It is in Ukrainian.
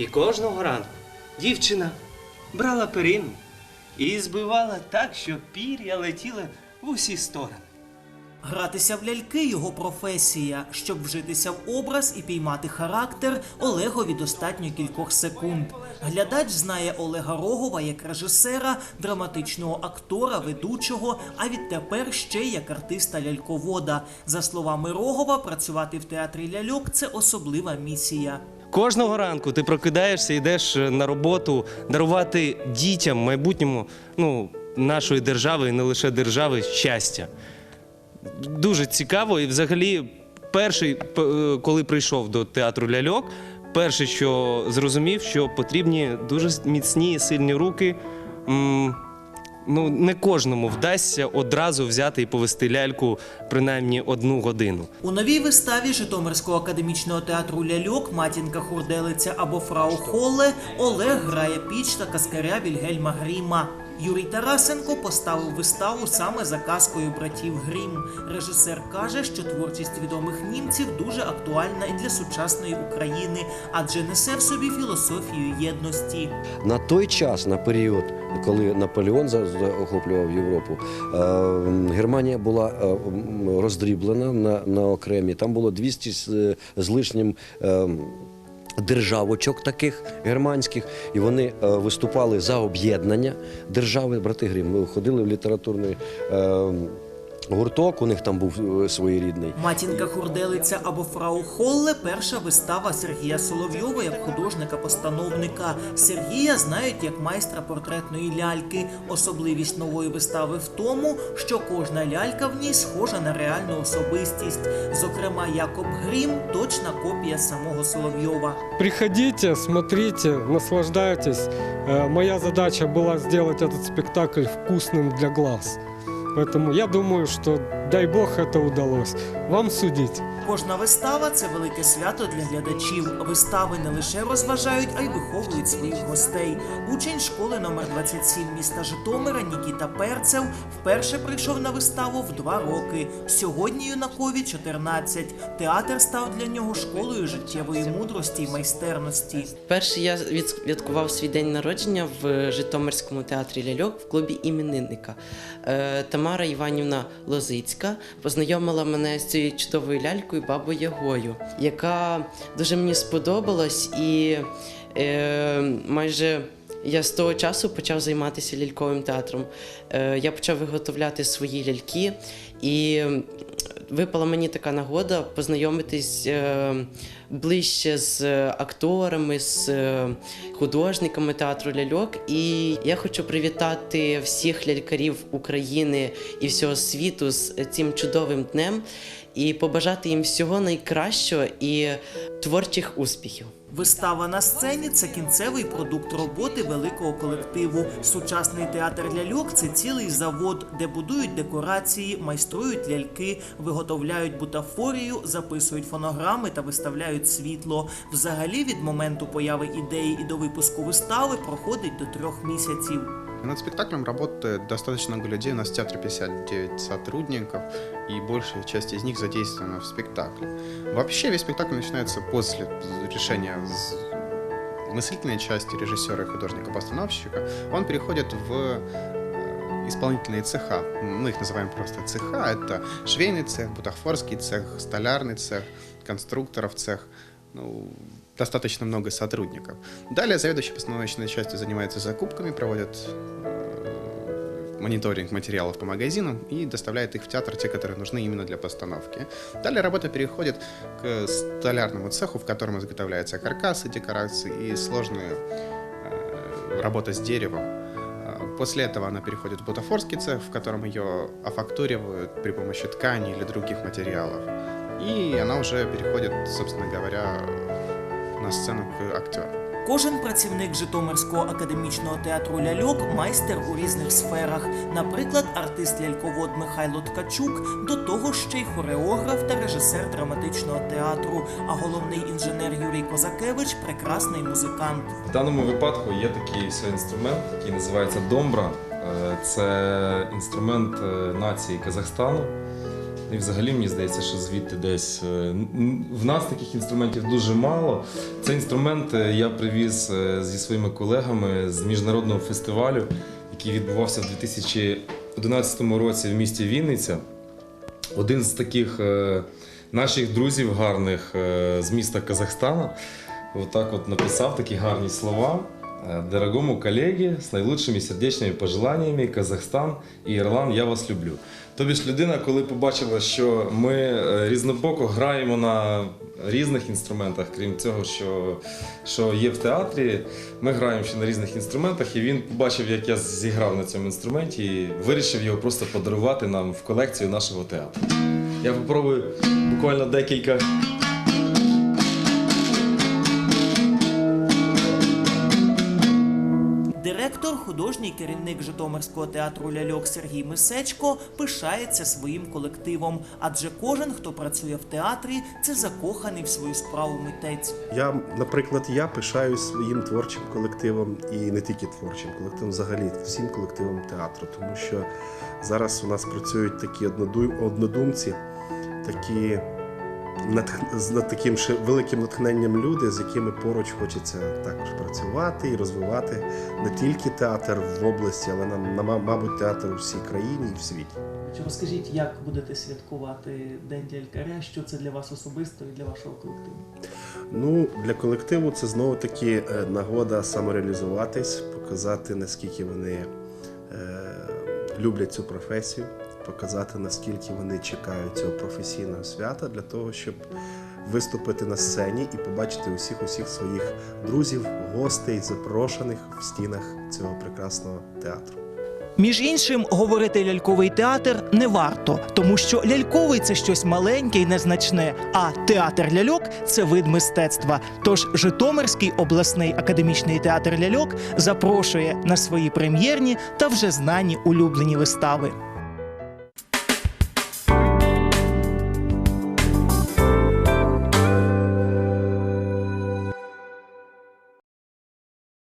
І кожного ранку дівчина брала перину і збивала так, що пір'я летіли в усі сторони. Гратися в ляльки його професія. Щоб вжитися в образ і піймати характер, Олегові достатньо кількох секунд. Глядач знає Олега Рогова як режисера, драматичного актора, ведучого, а відтепер ще як артиста ляльковода. За словами Рогова, працювати в театрі ляльок це особлива місія. Кожного ранку ти прокидаєшся, йдеш е, на роботу, дарувати дітям, майбутньому ну, нашої держави і не лише держави щастя. Дуже цікаво, і взагалі, перший, е, коли прийшов до театру ляльок, перше, що зрозумів, що потрібні дуже міцні і сильні руки. Ну, не кожному вдасться одразу взяти і повести ляльку принаймні одну годину. У новій виставі Житомирського академічного театру ляльок Матінка Хурделиця або Фрау Холле Олег грає піч та каскаря Вільгельма Гріма. Юрій Тарасенко поставив виставу саме за казкою братів Грім. Режисер каже, що творчість відомих німців дуже актуальна і для сучасної України, адже несе в собі філософію єдності. На той час, на період, коли Наполеон за- захоплював Європу, е, Германія була е, роздріблена на, на окремі. Там було 200 з, з лишнім. Державочок таких германських, і вони е, виступали за об'єднання держави. Брати Грім Ми ходили в літературний е, гурток. У них там був е, своєрідний. Матінка Хурделиця або Фрау Холле перша вистава Сергія Соловйова як художника-постановника. Сергія знають як майстра портретної ляльки. Особливість нової вистави в тому, що кожна лялька в ній схожа на реальну особистість. Зокрема, Якоб Грім точна копія самого Соловйова. Приходите, смотрите, наслаждайтесь. Э, Моя задача была сделать этот спектакль вкусным для глаз. Поэтому я думаю, что дай бог это удалось. Вам судить. Кожна вистава це велике свято для глядачів. Вистави не лише розважають, а й виховують своїх гостей. Учень школи номер 27 міста Житомира Нікіта Перцев вперше прийшов на виставу в два роки. Сьогодні юнакові 14. Театр став для нього школою життєвої мудрості й майстерності. Перше я відсвяткував свій день народження в Житомирському театрі ляльок в клубі іменинника. Е, Тамара Іванівна Лозицька познайомила мене з цією чудовою лялькою бабою Ягою, яка дуже мені сподобалась, і е, майже я з того часу почав займатися ляльковим театром. Е, я почав виготовляти свої ляльки і випала мені така нагода познайомитись е, ближче з акторами, з е, художниками театру ляльок. І я хочу привітати всіх лялькарів України і всього світу з цим чудовим днем і побажати їм всього найкращого і творчих успіхів. Вистава на сцені це кінцевий продукт роботи великого колективу. Сучасний театр ляльок це цілий завод, де будують декорації, майструють ляльки, виготовляють бутафорію, записують фонограми та виставляють світло. Взагалі, від моменту появи ідеї і до випуску вистави проходить до трьох місяців. Над спектаклем работает достаточно много людей. У нас в театре 59 сотрудников, и большая часть из них задействована в спектакле. Вообще весь спектакль начинается после решения мыслительной части режиссера и художника-постановщика. Он переходит в э, исполнительные цеха. Мы их называем просто цеха. Это швейный цех, бутафорский цех, столярный цех, конструкторов цех. Ну, достаточно много сотрудников. Далее заведующий постановочной частью занимается закупками, проводит э, мониторинг материалов по магазинам и доставляет их в театр, те, которые нужны именно для постановки. Далее работа переходит к столярному цеху, в котором изготовляются каркасы, декорации и сложная э, работа с деревом. А, После этого она переходит в бутафорский цех, в котором ее офактуривают при помощи ткани или других материалов. И она уже переходит, собственно говоря, на сцену к актеру. Кожен працівник Житомирського академічного театру ляльок майстер у різних сферах. Наприклад, артист ляльковод Михайло Ткачук, до того ще й хореограф та режисер драматичного театру. А головний інженер Юрій Козакевич прекрасний музикант. В даному випадку є такий ось інструмент, який називається домбра. Е, Це інструмент е, нації Казахстану. І взагалі мені здається, що звідти десь е, в нас таких інструментів дуже мало. Цей інструмент е, я привіз е, зі своїми колегами з міжнародного фестивалю, який відбувався в 2011 році в місті Вінниця. Один з таких наших друзів гарних з міста Казахстана отак от написав такі гарні слова. Дорогому колегі, з найлучшими сердечними пожеланнями, Казахстан і Ірланд, я вас люблю. Тобі ж людина, коли побачила, що ми е, різнобоко граємо на різних інструментах, крім цього, що, що є в театрі, ми граємо ще на різних інструментах, і він побачив, як я зіграв на цьому інструменті, і вирішив його просто подарувати нам в колекцію нашого театру. Я попробую буквально декілька. Директор, художній керівник Житомирського театру ляльок Сергій Мисечко пишається своїм колективом, адже кожен, хто працює в театрі, це закоханий в свою справу митець. Я, наприклад, я пишаюсь своїм творчим колективом і не тільки творчим колективом, взагалі всім колективом театру, тому що зараз у нас працюють такі одноду- однодумці, такі з над таким ще великим натхненням люди, з якими поруч хочеться також працювати і розвивати не тільки театр в області, але нам, на- мабуть, театр у всій країні і в світі. Розкажіть, як будете святкувати День лялькаря? Що це для вас особисто і для вашого колективу? Ну, для колективу це знову таки е, нагода самореалізуватись, показати, наскільки вони е, люблять цю професію, показати, наскільки вони чекають цього професійного свята для того, щоб виступити на сцені і побачити усіх усіх своїх друзів, гостей, запрошених в стінах цього прекрасного театру. Між іншим, говорити ляльковий театр не варто, тому що ляльковий це щось маленьке і незначне, а театр ляльок це вид мистецтва. Тож Житомирський обласний академічний театр ляльок запрошує на свої прем'єрні та вже знані улюблені вистави.